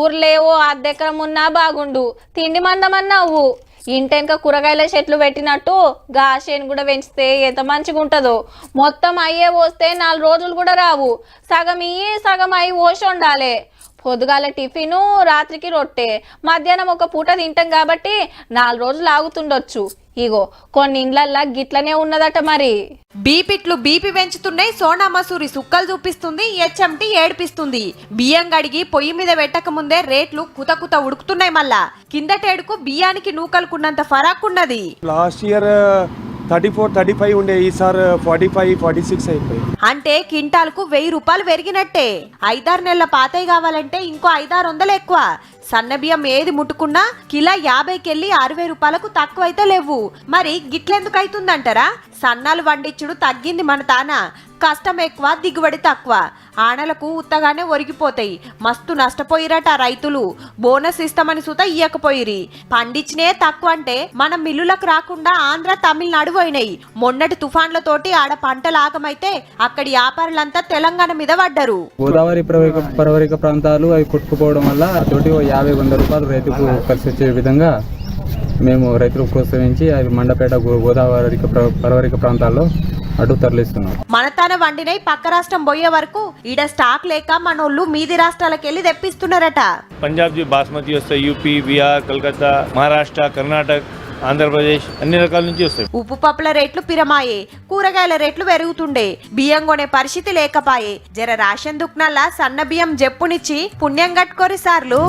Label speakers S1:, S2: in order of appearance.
S1: ఊర్లేవో అద్దెకరం ఉన్నా బాగుండు. తిండి మందమన్నావు. ఇంటెనక కూరగాయల చెట్లు పెట్టినట్టు గాషేను కూడా పెంచితే ఎంత మంచిగా ఉంటుందో మొత్తం అయ్యే పోస్తే నాలుగు రోజులు కూడా రావు. సగం ఇయ్యి సగం అయ్యి పోసి ఉండాలి పొద్దుగాల టిఫిను రాత్రికి రొట్టె. మధ్యాహ్నం ఒక పూట తింటాం కాబట్టి నాలుగు రోజులు ఆగుతుండొచ్చు. ఇగో కొన్ని ఇండ్లల్లా గిట్లనే ఉన్నదట మరి.
S2: బీపిట్లు బీపీ పెంచుతున్నాయి సోనా మసూరి సుక్కలు చూపిస్తుంది హెచ్ఎంటి ఏడిపిస్తుంది. బియ్యం గడిగి పొయ్యి మీద పెట్టక ముందే రేట్లు కుత కుత ఉడుకుతున్నాయి మళ్ళా. కిందటేడుకు బియ్యానికి నూకలుకున్నంత ఫరాకున్నది.
S3: Last year thirty four thirty five ఉండే ఈసారి uh, forty five forty six అయిపోయి
S2: అంటే కింటాల్కు వెయ్యి రూపాయలు పెరిగినట్టే. ఐదారు నెలల పాతయి కావాలంటే ఇంకో ఐదారు వందలు ఎక్కువ. సన్న బియ్యం ఏది ముట్టుకున్నా కిలో యాభైకెళ్ళి అరవై రూపాయలకు తక్కువ అయితే లేవు. మరి గిట్లెందుకు అవుతుందంటారా సన్నాలు వండించుడు తగ్గింది మన తానా? కష్టం ఎక్కువ దిగుబడి తక్కువ. ఆనలకు ఉత్తగానే ఒరిగిపోతాయి. మస్తు నష్టపోయిరట రైతులు. బోనస్ ఇస్తామని సుత ఇయ్యకపోయిరి. పండించినే తక్కువ అంటే మన మిల్లులకు రాకుండా ఆంధ్ర తమిళనాడు పోయినాయి. మొన్నటి తుఫాన్లతోటి ఆడ పంట లాగమైతే అక్కడి వ్యాపారులంతా తెలంగాణ మీద పడ్డరు.
S4: గోదావరి ప్రవరిక ప్రాంతాలు అవి కొట్టుకుపోవడం వల్ల యాభై వంద రూపాయలు రైతుకు ఖర్చు వచ్చే విధంగా మేము రైతులకు ప్రోత్సహించి అవి మండపేట గోదావరి ప్ర- పరవరిక ప్రాంతాల్లో అటు తరలిస్తున్నాం
S2: మనతాన వండినై పక్క రాష్ట్రం పోయే వరకు ఈడ స్టాక్ లేక మనోళ్ళు మీది రాష్ట్రాలకు వెళ్ళి తెప్పిస్తున్నారట.
S5: పంజాబ్ బాస్మతి వస్తాయి యూపీ బీహార్ కలకత్తా మహారాష్ట్ర కర్ణాటక ఆంధ్రప్రదేశ్ అన్ని రకాల నుంచి వస్తాయి.
S2: ఉప్పు పప్పుల రేట్లు పిరమాయే కూరగాయల రేట్లు పెరుగుతుండే. బియ్యం కొనే పరిస్థితి లేకపాయే. జర రేషన్ దుక్నల్లా సన్న బియ్యం జప్పునిచ్చి పుణ్యం కట్టుకోరి సార్లు.